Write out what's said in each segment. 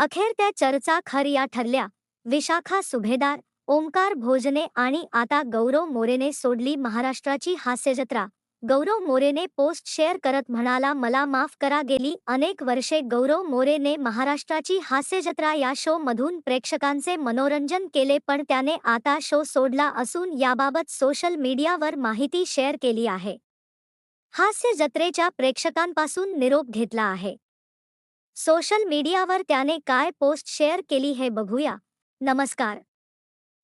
अखेर त्या चर्चा खऱ्या ठरल्या. विशाखा सुभेदार ओंकार भोजने आणि आता गौरव मोरेने सोडली महाराष्ट्राची हास्यजत्रा. गौरव मोरेने पोस्ट शेअर करत म्हणाला मला माफ करा गेली अनेक वर्षे गौरव मोरेने महाराष्ट्राची हास्यजत्रा या शो मधून प्रेक्षकांचे मनोरंजन केले पण त्याने आता शो सोडला असून याबाबत सोशल मीडियावर माहिती शेअर केली आहे. हास्य जत्रेच्या प्रेक्षकांपासून निरोप घेतला आहे. सोशल मीडियावर त्याने काय पोस्ट शेअर केली हे बघूया. नमस्कार.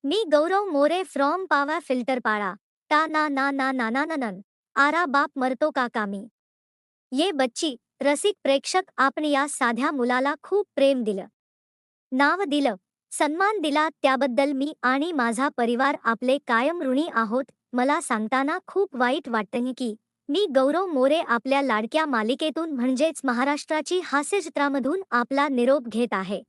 मी गौरव मोरे फ्रॉम पावा फिल्टर पाळा टा ना ना ना ना ना ननन आरा बाप मरतो का कामी ये बच्ची रसिक प्रेक्षक आपण या साध्या मुलाला खूप प्रेम दिलं. नाव दिलं. सन्मान दिला त्याबद्दल मी आणि माझा परिवार आपले कायम ऋणी आहोत. मला सांगताना खूप वाईट वाटतं की मी गौरव मोरे आपल्या लाडक्या मालिकेतून म्हणजेच महाराष्ट्राची हास्यचित्रामधून आपला निरोप घेत आहे.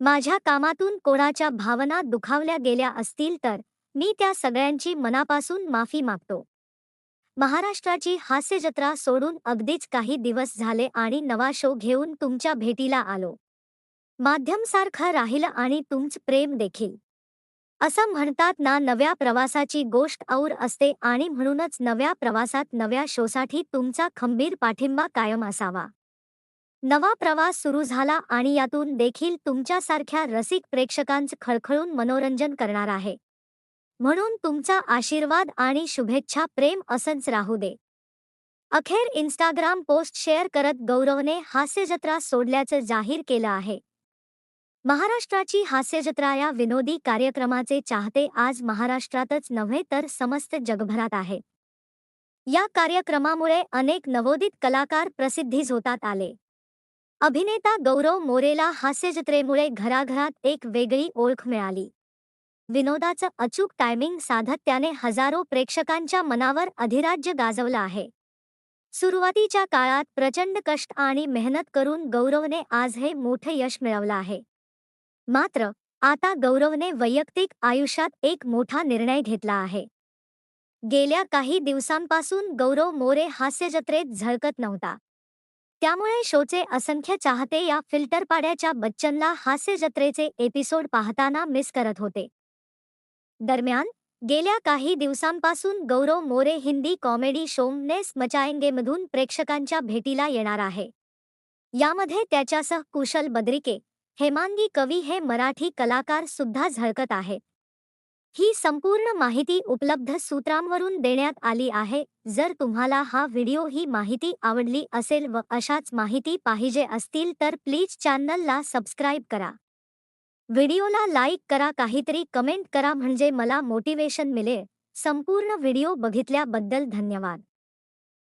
माझ्या कामातून कोणाच्या भावना दुखावल्या गेल्या असतील तर मी त्या सगळ्यांची मनापासून माफी मागतो. महाराष्ट्राची हास्यजत्रा सोडून अगदीच काही दिवस झाले आणि नवा शो घेऊन तुमच्या भेटीला आलो. माध्यमसारखं राहिलं आणि तुमचं प्रेम देखील. असं म्हणतात ना नव्या प्रवासाची गोष्ट और असते आणि म्हणूनच नव्या प्रवासात नव्या शोसाठी तुमचा खंबीर पाठिंबा कायम असावा. नवा प्रवास सुरू झाला आणि यातून देखील तुमच्यासारख्या रसिक प्रेक्षकांचं खळखळून मनोरंजन करणार आहे. म्हणून तुमचा आशीर्वाद आणि शुभेच्छा प्रेम असंच राहू दे. अखेर इन्स्टाग्राम पोस्ट शेअर करत गौरवने हास्यजत्रा सोडल्याचं जाहीर केलं आहे. महाराष्ट्राची हास्यजत्रा या विनोदी कार्यक्रमाचे चाहते आज महाराष्ट्रातच नव्हे तर समस्त जगभरात आहे. या कार्यक्रमामुळे अनेक नवोदित कलाकार प्रसिद्धीस होतात आले. अभिनेता गौरव मोरेला हास्यजत्रेमुळे घराघरात एक वेगळी ओळख मिळाली. विनोदाचं अचूक टायमिंग साधत त्याने हजारो प्रेक्षकांच्या मनावर अधिराज्य गाजवलं आहे. सुरुवातीच्या काळात प्रचंड कष्ट आणि मेहनत करून गौरवने आज हे मोठं यश मिळवलं आहे. मात्र आता गौरवने वैयक्तिक आयुष्यात एक मोठा निर्णय घेतला आहे. गेल्या काही दिवसांपासून गौरव मोरे हास्यजत्रेत झळकत नव्हता. त्यामुळे शोचे असंख्य चाहते या फिल्टरपाड्याच्या बच्चनला हास्यजत्रेचे एपिसोड पाहताना मिस करत होते. दरम्यान गेल्या काही दिवसांपासून गौरव मोरे हिंदी कॉमेडी शोमनेस मचाएंगेमधून प्रेक्षकांच्या भेटीला येणार आहे. यामध्ये त्याच्यासह कुशल बद्रिके हेमांगी कवी हे मराठी कलाकार सुद्धा झळकत आहेत ही संपूर्ण माहिती उपलब्ध सूत्रांवरून देण्यात आली आहे. जर तुम्हाला हा व्हिडिओ ही माहिती आवडली असेल व अशाच माहिती पाहिजे असतील तर प्लीज़ चॅनलला सबस्क्राईब करा. व्हिडिओला लाईक करा, काहीतरी कमेंट करा, म्हणजे मला मोटिवेशन मिळेल संपूर्ण व्हिडिओ बघितल्याबद्दल धन्यवाद.